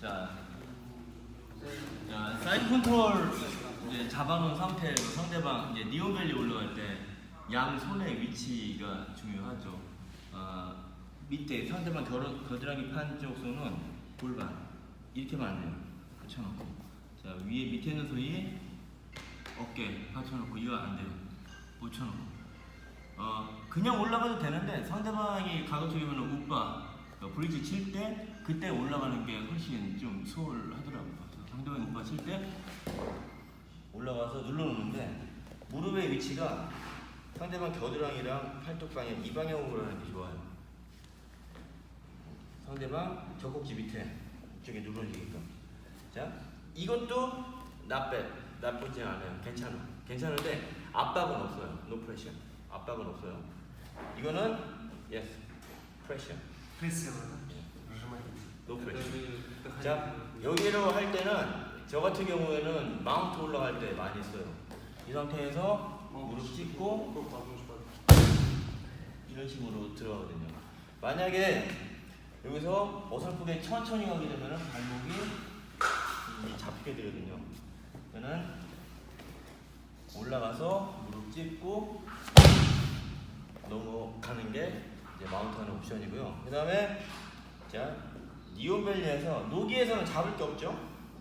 자, 자 사이드 컨트롤 이제 잡아놓은 상태로 상대방 이제 니온벨리 올라갈 때 양 손의 위치가 중요하죠. 아, 밑에 상대방 겨드, 겨드랑이 판쪽 손은 골반 이렇게만 안 돼요. 받쳐놓고 자 위에 밑에 있는 손이 어깨 받쳐놓고 이거 안 돼요. 붙여놓고 어 그냥 올라가도 되는데 상대방이 가급적이면 우빠 어, 브릿지 칠 때 그때 올라가는 게 훨씬 좀 수월하더라고요. 상대방이 우빠 칠때 올라가서 눌러놓는데 무릎의 위치가 상대방 겨드랑이랑 팔뚝 방향 이 방향으로 하는 게 좋아요. 상대방 젖꼭지 밑에 이쪽에 눌러지게끔. 자, 이것도 나쁘 나쁘지 않아요. 괜찮아. 괜찮은데 압박은 없어요. 노 프레셔. 압박은 없어요. 이거는 yes, 프레셔. 프레스가 노프레스. 자 여기로 할 때는 저 같은 경우에는 마운트 올라갈 때 많이 써요. 이 상태에서 무릎 찍고 네, 이런 식으로 들어가거든요. 만약에 여기서 어설프게 천천히 가게 되면 발목이 잡히게 되거든요. 저는 올라가서 무릎 찍고 넘어가는 게 이제 마운트하는 옵션이고요. 그 다음에 자 니온밸리에서 노기에서는 잡을 게 없죠.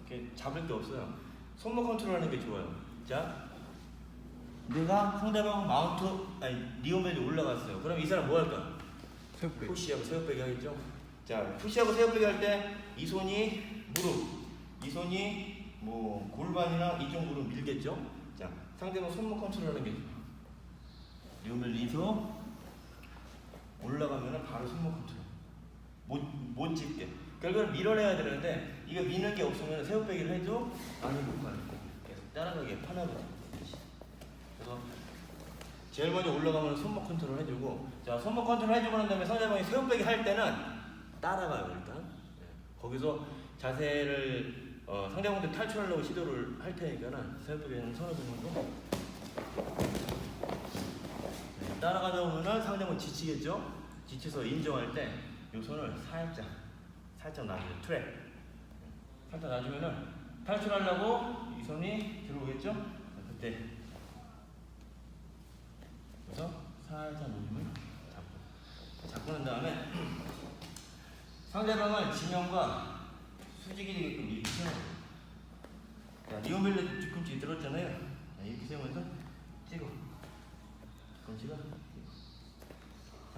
이렇게 잡을 게 없어요. 손목 컨트롤하는 게 좋아요. 자 내가 상대방 마운트 아니 니온밸리 올라갔어요. 그럼 이 사람 뭐 할까? 세우빼기. 푸시하고 세우빼기 하겠죠. 자 푸시하고 세우빼기 할 때 이 손이 무릎, 이 손이 뭐 골반이나 이쪽 무릎 밀겠죠. 자 상대방 손목 컨트롤하는 게 좋아요. 니온밸리 이손 올라가면은 바로 컨트롤. 못, 못 찍게. 결국은 밀어내야 되는데 이거 미는 게 없으면 새우빼기를 해도 많이 못 가는 거. 계속 따라가게 편하거든요. 그래서 제일 먼저 올라가면 손목 컨트롤 해주고 자 손목 컨트롤 해주고 난 다음에 상대방이 새우빼기 할 때는 따라가요 일단 네. 거기서 자세를 어, 상대방한테 탈출하려고 시도를 할 테니까는 새우빼기는 서너 번 정도 네, 따라가다 보면은 상대방 지치겠죠 지쳐서 인정할 때이 손을 살짝 살짝 놔줘요 트랙 살짝 놔주면은 탈출하려고 이 손이 들어오겠죠 자, 그때 그래서 살짝 놓으면 잡고 잡고 난 다음에 상대방을 지면과 수직이 되게끔 이렇게 세워요. 자, 리오멜레 뒤꿈치 들었잖아요. 자, 이렇게 세우면서 찍어. 뒤꿈치가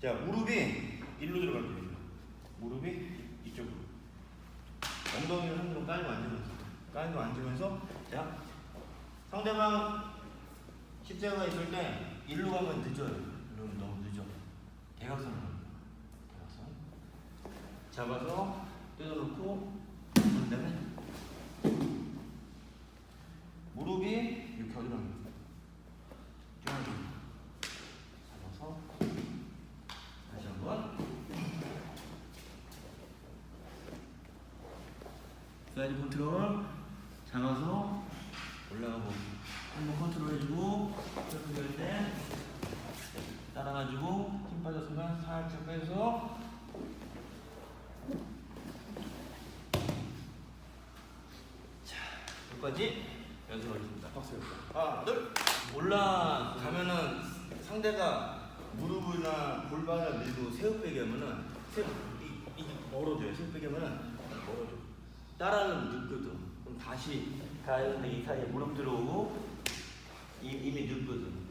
자 무릎이 일로 들어가면 돼요 무릎이 이쪽으로 엉덩이를 한으로 깔고 앉으면서 깔고 앉으면서 자 상대방 십자가 있을 때 일로 가면 늦어요. 일로 너무 늦어. 대각선으로. 대각선. 잡아서 뜯어놓고 그런 다음에 무릎이 이렇게 겨드랑이 쭉 잡아서 다시 한번 사이드 컨트롤 잡아서 올라가고 한번 컨트롤 해주고 이렇게 할때 따라가지고 힘 빠졌으면 살짝 빼서 자 여기까지 연습하겠습니다. 박수 하나 둘. 올라가면은 상대가 무릎이나 골반을 밀고 새우빼기 하면은 새, 이, 이 멀어져요. 새우빼기 하면은 멀어져 따라는 늦거든 그럼 다시 가야 되는데 이 사이에 무릎 들어오고 이, 이미 늦거든.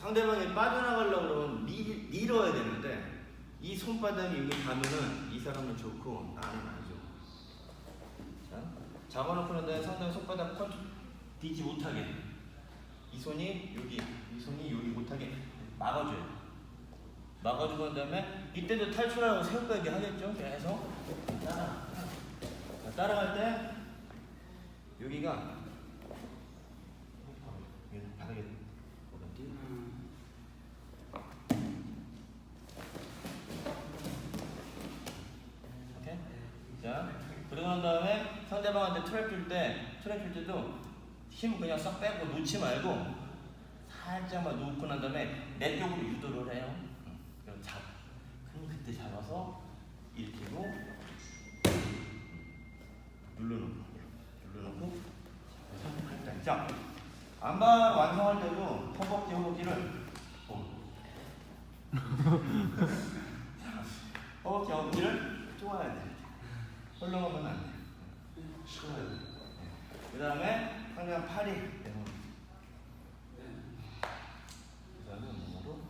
상대방이 빠져나가려고 그러면 밀, 밀어야 되는데 이 손바닥이 여기 가면은 이 사람은 좋고 나는 아니죠 자, 잡아놓고 난 다음에 상대방 손바닥 컨트 뒤지 못하게. 이 손이 여기 이 손이 여기 못하게 막아줘요 막아주고 난 다음에 이때도 탈출하고 새우빼기 하겠죠? 계속 따라 자, 따라갈 때 여기가 상대방한테 트랩 줄 때, 트랩 줄 때도 힘 그냥 싹 빼고 놓지 말고 살짝만 놓고 난 다음에 내 쪽으로 유도를 해요. 잡아서 일으키고 눌러놓고 눌러놓고 살짝. 자, 안바 완성할 때도 허벅지 허벅지를 어. 허벅지 허벅지를 쪼아야 돼. 헐렁하면 안 돼. 쉬어야 돼. 그 다음에 상대방 팔이 내놓는 그 다음에 몸으로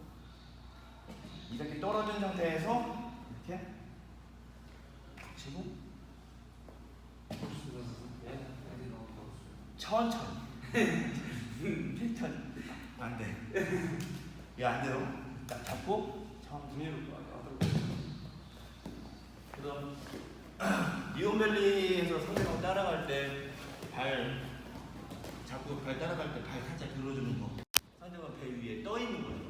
이렇게 떨어진 상태에서 이렇게 치고 천천히. 천천히. 안돼. 이안 돼요? 딱 잡고? 천천히 그다음 리온밸리에서 상대방 따라갈 때발 자꾸 발 따라갈 때 발 살짝 들어주는 거. 상대방 배 위에 떠 있는 거예요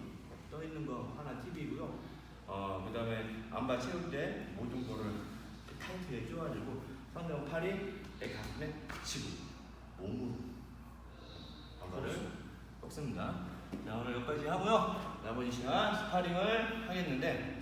떠 있는 거 하나 팁이고요. 어 그 다음에 안바 채울 때 모든 거를 타이트하게 쪼아주고 상대방 팔이 내 가슴에 치고 몸으로. 안바를 꺾습니다. 자 오늘 여기까지 하고요. 나머지 시간 스파링을 하겠는데